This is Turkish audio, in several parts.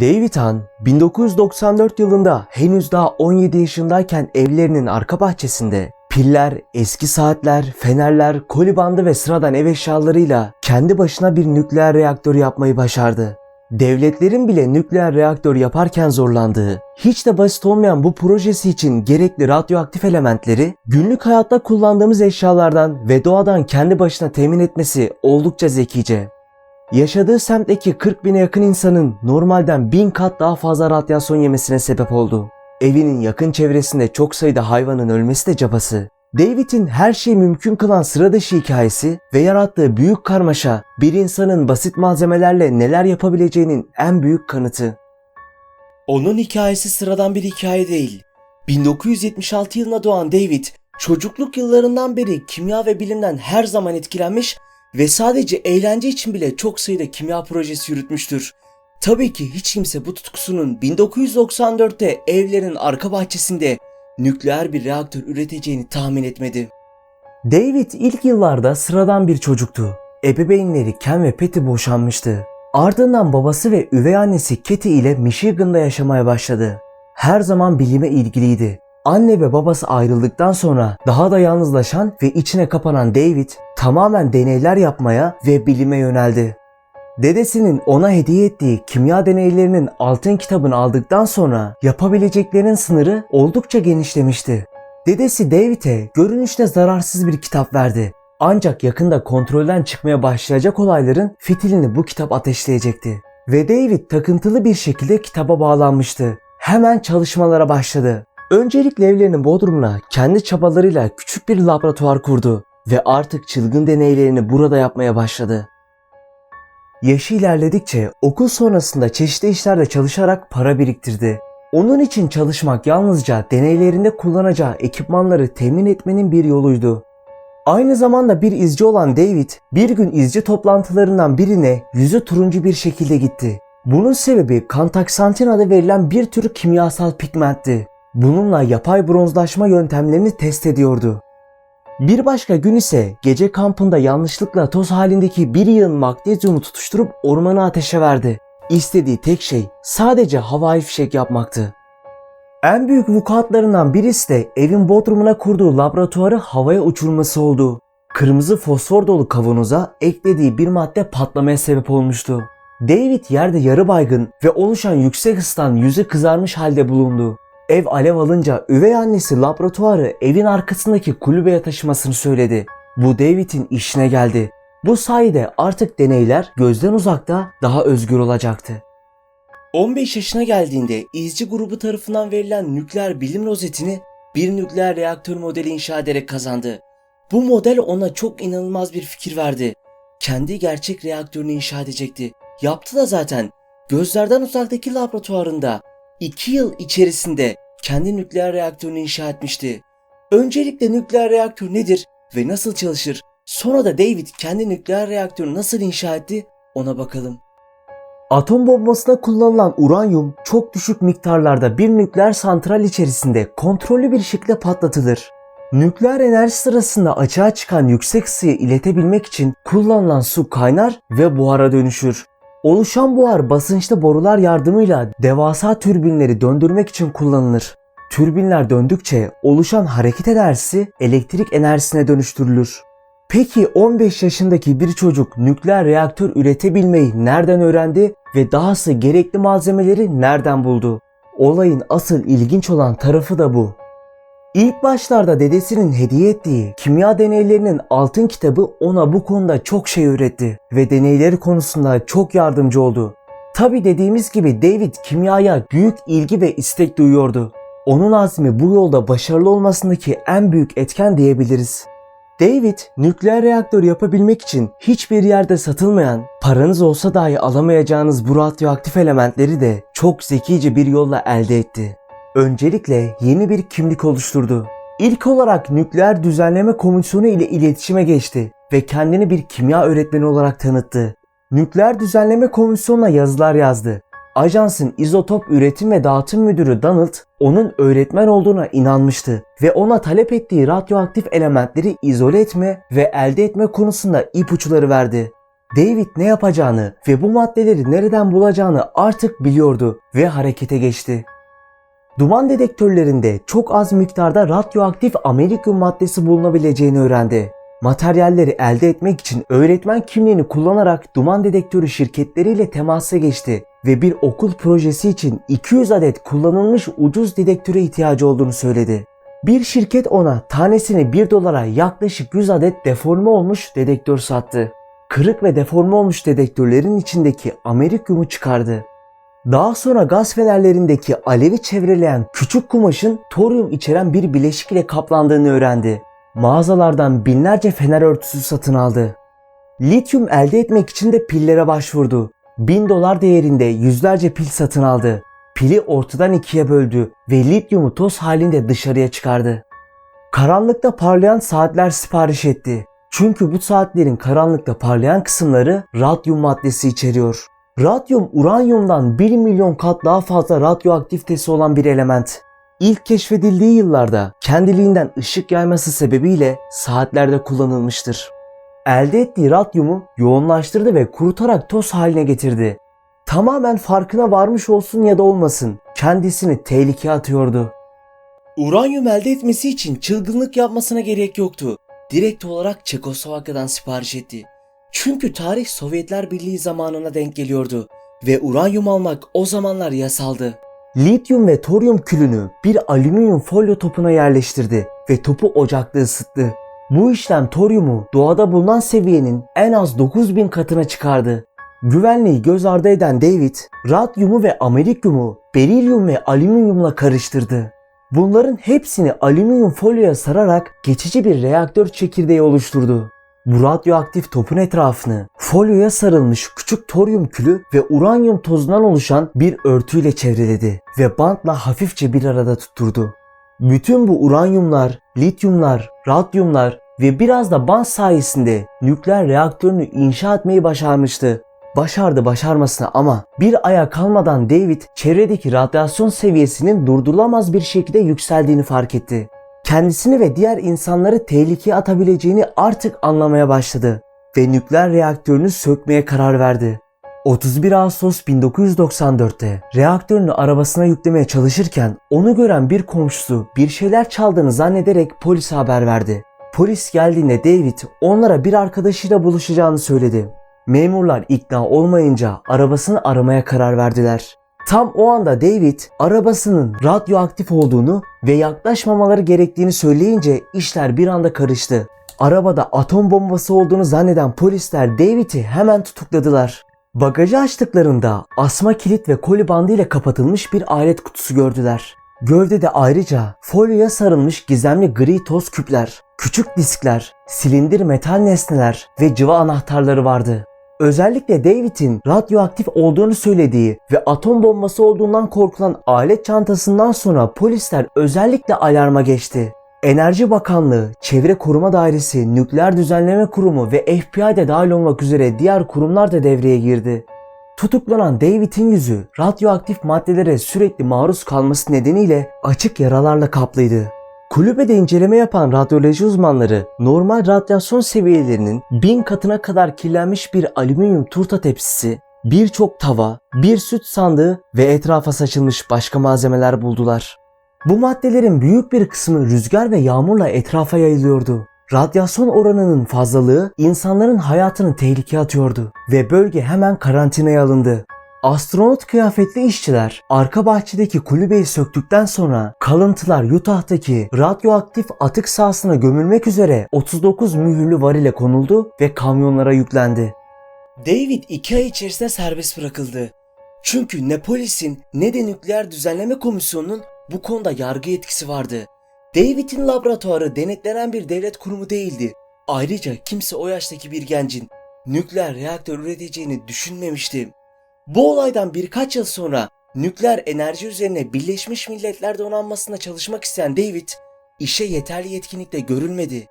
David Hahn 1994 yılında henüz daha 17 yaşındayken evlerinin arka bahçesinde piller, eski saatler, fenerler, koli bandı ve sıradan ev eşyalarıyla kendi başına bir nükleer reaktör yapmayı başardı. Devletlerin bile nükleer reaktör yaparken zorlandığı, hiç de basit olmayan bu projesi için gerekli radyoaktif elementleri günlük hayatta kullandığımız eşyalardan ve doğadan kendi başına temin etmesi oldukça zekice. Yaşadığı semtteki 40 bine yakın insanın normalden bin kat daha fazla radyasyon yemesine sebep oldu. Evinin yakın çevresinde çok sayıda hayvanın ölmesi de cabası. David'in her şeyi mümkün kılan sıra dışı hikayesi ve yarattığı büyük karmaşa bir insanın basit malzemelerle neler yapabileceğinin en büyük kanıtı. Onun hikayesi sıradan bir hikaye değil. 1976 yılında doğan David, çocukluk yıllarından beri kimya ve bilimden her zaman etkilenmiş ve sadece eğlence için bile çok sayıda kimya projesi yürütmüştür. Tabii ki hiç kimse bu tutkusunun 1994'te evlerin arka bahçesinde nükleer bir reaktör üreteceğini tahmin etmedi. David ilk yıllarda sıradan bir çocuktu. Ebeveynleri Ken ve Patty boşanmıştı. Ardından babası ve üvey annesi Katie ile Michigan'da yaşamaya başladı. Her zaman bilime ilgiliydi. Anne ve babası ayrıldıktan sonra daha da yalnızlaşan ve içine kapanan David tamamen deneyler yapmaya ve bilime yöneldi. Dedesinin ona hediye ettiği kimya deneylerinin altın kitabını aldıktan sonra yapabileceklerinin sınırı oldukça genişlemişti. Dedesi David'e görünüşte zararsız bir kitap verdi. Ancak yakında kontrolden çıkmaya başlayacak olayların fitilini bu kitap ateşleyecekti. Ve David takıntılı bir şekilde kitaba bağlanmıştı. Hemen çalışmalara başladı. Öncelikle evlerinin bodrumuna kendi çabalarıyla küçük bir laboratuvar kurdu ve artık çılgın deneylerini burada yapmaya başladı. Yaşı ilerledikçe okul sonrasında çeşitli işlerde çalışarak para biriktirdi. Onun için çalışmak yalnızca deneylerinde kullanacağı ekipmanları temin etmenin bir yoluydu. Aynı zamanda bir izci olan David bir gün izci toplantılarından birine yüzü turuncu bir şekilde gitti. Bunun sebebi kantaksantin adı verilen bir tür kimyasal pigmentti. Bununla yapay bronzlaşma yöntemlerini test ediyordu. Bir başka gün ise gece kampında yanlışlıkla toz halindeki bir yığın magnezyumu tutuşturup ormanı ateşe verdi. İstediği tek şey sadece havai fişek yapmaktı. En büyük vukuatlarından birisi de evin bodrumuna kurduğu laboratuvarı havaya uçurması oldu. Kırmızı fosfor dolu kavanoza eklediği bir madde patlamaya sebep olmuştu. David yerde yarı baygın ve oluşan yüksek ısıdan yüzü kızarmış halde bulundu. Ev alev alınca üvey annesi laboratuvarı evin arkasındaki kulübeye taşımasını söyledi. Bu David'in işine geldi. Bu sayede artık deneyler gözden uzakta daha özgür olacaktı. 15 yaşına geldiğinde izci grubu tarafından verilen nükleer bilim rozetini bir nükleer reaktör modeli inşa ederek kazandı. Bu model ona çok inanılmaz bir fikir verdi. Kendi gerçek reaktörünü inşa edecekti. Yaptı da zaten. Gözlerden uzaktaki laboratuvarında 2 yıl içerisinde kendi nükleer reaktörünü inşa etmişti. Öncelikle nükleer reaktör nedir ve nasıl çalışır? Sonra da David kendi nükleer reaktörünü nasıl inşa etti ona bakalım. Atom bombasına kullanılan uranyum çok düşük miktarlarda bir nükleer santral içerisinde kontrollü bir şekilde patlatılır. Nükleer enerji sırasında açığa çıkan yüksek ısıyı iletebilmek için kullanılan su kaynar ve buhara dönüşür. Oluşan buhar basınçlı borular yardımıyla devasa türbinleri döndürmek için kullanılır. Türbinler döndükçe oluşan hareket enerjisi elektrik enerjisine dönüştürülür. Peki 15 yaşındaki bir çocuk nükleer reaktör üretebilmeyi nereden öğrendi ve dahası gerekli malzemeleri nereden buldu? Olayın asıl ilginç olan tarafı da bu. İlk başlarda dedesinin hediye ettiği kimya deneylerinin altın kitabı ona bu konuda çok şey öğretti ve deneyleri konusunda çok yardımcı oldu. Tabi dediğimiz gibi David kimyaya büyük ilgi ve istek duyuyordu. Onun azmi bu yolda başarılı olmasındaki en büyük etken diyebiliriz. David, nükleer reaktör yapabilmek için hiçbir yerde satılmayan, paranız olsa dahi alamayacağınız bu radyoaktif elementleri de çok zekice bir yolla elde etti. Öncelikle yeni bir kimlik oluşturdu. İlk olarak Nükleer Düzenleme Komisyonu ile iletişime geçti ve kendini bir kimya öğretmeni olarak tanıttı. Nükleer Düzenleme Komisyonu'na yazılar yazdı. Ajansın izotop üretim ve dağıtım müdürü Donald onun öğretmen olduğuna inanmıştı ve ona talep ettiği radyoaktif elementleri izole etme ve elde etme konusunda ipuçları verdi. David ne yapacağını ve bu maddeleri nereden bulacağını artık biliyordu ve harekete geçti. Duman dedektörlerinde çok az miktarda radyoaktif Amerikyum maddesi bulunabileceğini öğrendi. Materyalleri elde etmek için öğretmen kimliğini kullanarak duman dedektörü şirketleriyle temasa geçti ve bir okul projesi için 200 adet kullanılmış ucuz dedektöre ihtiyacı olduğunu söyledi. Bir şirket ona tanesini 1 dolara yaklaşık 100 adet deforme olmuş dedektör sattı. Kırık ve deforme olmuş dedektörlerin içindeki Amerikyumu çıkardı. Daha sonra gaz fenerlerindeki alevi çevreleyen küçük kumaşın toryum içeren bir bileşik ile kaplandığını öğrendi. Mağazalardan binlerce fener örtüsü satın aldı. Lityum elde etmek için de pillere başvurdu. 1000 dolar değerinde yüzlerce pil satın aldı. Pili ortadan ikiye böldü ve lityumu toz halinde dışarıya çıkardı. Karanlıkta parlayan saatler sipariş etti. Çünkü bu saatlerin karanlıkta parlayan kısımları radyum maddesi içeriyor. Radyum uranyumdan 1 milyon kat daha fazla radyoaktivitesi olan bir element. İlk keşfedildiği yıllarda kendiliğinden ışık yayması sebebiyle saatlerde kullanılmıştır. Elde ettiği radyumu yoğunlaştırdı ve kurutarak toz haline getirdi. Tamamen farkına varmış olsun ya da olmasın kendisini tehlikeye atıyordu. Uranyum elde etmesi için çılgınlık yapmasına gerek yoktu. Direkt olarak Çekoslovakya'dan sipariş etti. Çünkü tarih Sovyetler Birliği zamanına denk geliyordu ve uranyum almak o zamanlar yasaldı. Lityum ve toryum külünü bir alüminyum folyo topuna yerleştirdi ve topu ocakta ısıttı. Bu işlem toryumu doğada bulunan seviyenin en az 9000 katına çıkardı. Güvenliği göz ardı eden David, radyumu ve amerikyumu berilyum ve alüminyumla karıştırdı. Bunların hepsini alüminyum folyoya sararak geçici bir reaktör çekirdeği oluşturdu. Bu radyoaktif topun etrafını folyoya sarılmış küçük toryum külü ve uranyum tozundan oluşan bir örtüyle çevreledi ve bantla hafifçe bir arada tutturdu. Bütün bu uranyumlar, lityumlar, radyumlar ve biraz da bant sayesinde nükleer reaktörünü inşa etmeyi başarmıştı. Başardı başarmasına ama bir aya kalmadan David çevredeki radyasyon seviyesinin durdurulamaz bir şekilde yükseldiğini fark etti kendisini ve diğer insanları tehlikeye atabileceğini artık anlamaya başladı ve nükleer reaktörünü sökmeye karar verdi. 31 Ağustos 1994'te reaktörünü arabasına yüklemeye çalışırken onu gören bir komşusu bir şeyler çaldığını zannederek polise haber verdi. Polis geldiğinde David onlara bir arkadaşıyla buluşacağını söyledi. Memurlar ikna olmayınca arabasını aramaya karar verdiler. Tam o anda David arabasının radyoaktif olduğunu ve yaklaşmamaları gerektiğini söyleyince işler bir anda karıştı. Arabada atom bombası olduğunu zanneden polisler David'i hemen tutukladılar. Bagajı açtıklarında asma kilit ve koli bandı ile kapatılmış bir alet kutusu gördüler. Gövdede ayrıca folyoya sarılmış gizemli gri toz küpler, küçük diskler, silindir metal nesneler ve cıva anahtarları vardı. Özellikle David'in radyoaktif olduğunu söylediği ve atom bombası olduğundan korkulan alet çantasından sonra polisler özellikle alarma geçti. Enerji Bakanlığı, Çevre Koruma Dairesi, Nükleer Düzenleme Kurumu ve FBI de dahil olmak üzere diğer kurumlar da devreye girdi. Tutuklanan David'in yüzü radyoaktif maddelere sürekli maruz kalması nedeniyle açık yaralarla kaplıydı. Kulübede inceleme yapan radyoloji uzmanları normal radyasyon seviyelerinin bin katına kadar kirlenmiş bir alüminyum turta tepsisi, birçok tava, bir süt sandığı ve etrafa saçılmış başka malzemeler buldular. Bu maddelerin büyük bir kısmı rüzgar ve yağmurla etrafa yayılıyordu. Radyasyon oranının fazlalığı insanların hayatını tehlikeye atıyordu ve bölge hemen karantinaya alındı. Astronot kıyafetli işçiler arka bahçedeki kulübeyi söktükten sonra kalıntılar Utah'taki radyoaktif atık sahasına gömülmek üzere 39 mühürlü varile konuldu ve kamyonlara yüklendi. David iki ay içerisinde serbest bırakıldı. Çünkü ne polisin ne de nükleer düzenleme komisyonunun bu konuda yargı etkisi vardı. David'in laboratuvarı denetlenen bir devlet kurumu değildi. Ayrıca kimse o yaştaki bir gencin nükleer reaktör üreteceğini düşünmemişti. Bu olaydan birkaç yıl sonra nükleer enerji üzerine Birleşmiş Milletler donanmasında çalışmak isteyen David işe yeterli yetkinlikle görülmedi.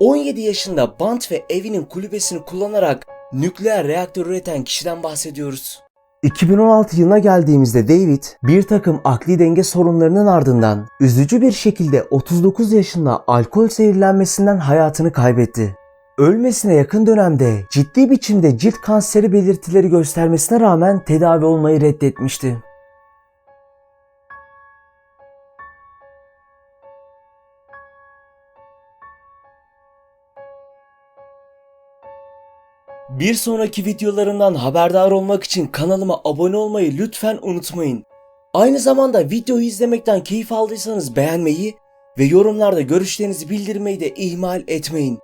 17 yaşında Bant ve evinin kulübesini kullanarak nükleer reaktör üreten kişiden bahsediyoruz. 2016 yılına geldiğimizde David bir takım akli denge sorunlarının ardından üzücü bir şekilde 39 yaşında alkol zehirlenmesinden hayatını kaybetti. Ölmesine yakın dönemde ciddi biçimde cilt kanseri belirtileri göstermesine rağmen tedavi olmayı reddetmişti. Bir sonraki videolarımdan haberdar olmak için kanalıma abone olmayı lütfen unutmayın. Aynı zamanda videoyu izlemekten keyif aldıysanız beğenmeyi ve yorumlarda görüşlerinizi bildirmeyi de ihmal etmeyin.